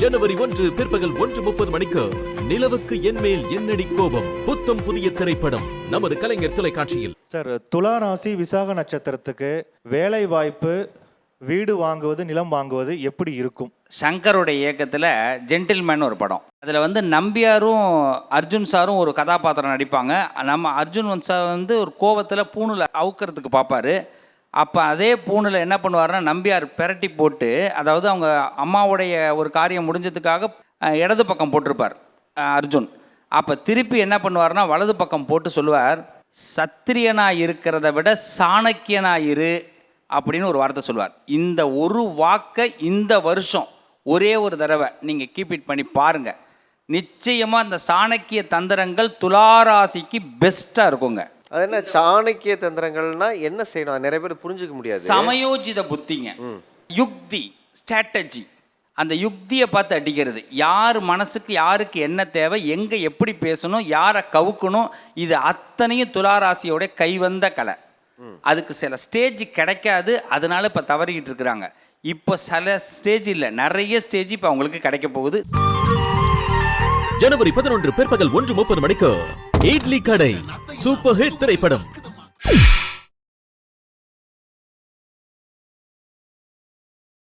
ஜனவரி ஒன்று பிற்பகல் ஒன்று முப்பது மணிக்கு நிலவுக்கு என்மேல் என்னடி கோபம்? புத்தம் புதிய திரைப்படம். நமது கலைஞர் தொலைக்காட்சியில். சார் துலா ராசி விசாக நட்சத்திரத்துக்கு வேலை வாய்ப்பு வீடு வாங்குவது நிலம் வாங்குவது எப்படி இருக்கும்? சங்கருடைய இயக்கத்தில் ஜென்டில்மேன் ஒரு படம். அதில் வந்து நம்பியாரும் அர்ஜுன் சாரும் ஒரு கதாபாத்திரம் நடிப்பாங்க. நம்ம அர்ஜுன் வந்து சார் வந்து ஒரு கோவத்தில் பூணில் அவுக்கிறதுக்கு பார்ப்பாரு அப்போ அதே பூணில் என்ன பண்ணுவாருன்னா நம்பியார் பெரட்டி போட்டு அதாவது அவங்க அம்மாவுடைய ஒரு காரியம் முடிஞ்சதுக்காக இடது பக்கம் போட்டிருப்பார் அர்ஜுன். அப்போ திருப்பி என்ன பண்ணுவார்னா வலது பக்கம் போட்டு சொல்லுவார் சத்திரியனாக இருக்கிறத விட சாணக்கியனாக இரு அப்படின்னு ஒரு வார்த்தை சொல்லுவார். இந்த ஒரு வாக்கை இந்த வருஷம் ஒரே ஒரு தடவை நீங்கள் கீப் இட் பண்ணி பாருங்க. நிச்சயமாக இந்த சாணக்கிய தந்திரங்கள் துளாராசிக்கு பெஸ்ட்டாக இருக்குங்க. அது என்ன சாணக்கிய தந்திரங்கள்னா என்ன செய்யணும்? அது நிறைய பேர் புரிஞ்சுக்க முடியாது. சமயோஜித புத்திங்க. யுக்தி ஸ்ட்ராட்டஜி அந்த யுக்தியை பார்த்து அடிக்கிறது. யார் மனசுக்கு யாருக்கு என்ன தேவை எங்கே எப்படி பேசணும் யாரை கவுக்கணும் இது அத்தனையும் துளாராசியோட கைவந்த கலை. அதுக்கு சில ஸ்டேஜ் கிடைக்காது. அதனால இப்போ தவறிக்கிட்டு இருக்கிறாங்க. இப்போ சில ஸ்டேஜ் இல்லை. நிறைய ஸ்டேஜ் இப்போ அவங்களுக்கு கிடைக்க போகுது. ஜனவரி பதினொன்று பிற்பகல் ஒன்று முப்பது மணிக்கு இட்லி கடை. சூப்பர் ஹிட் திரைப்படம்.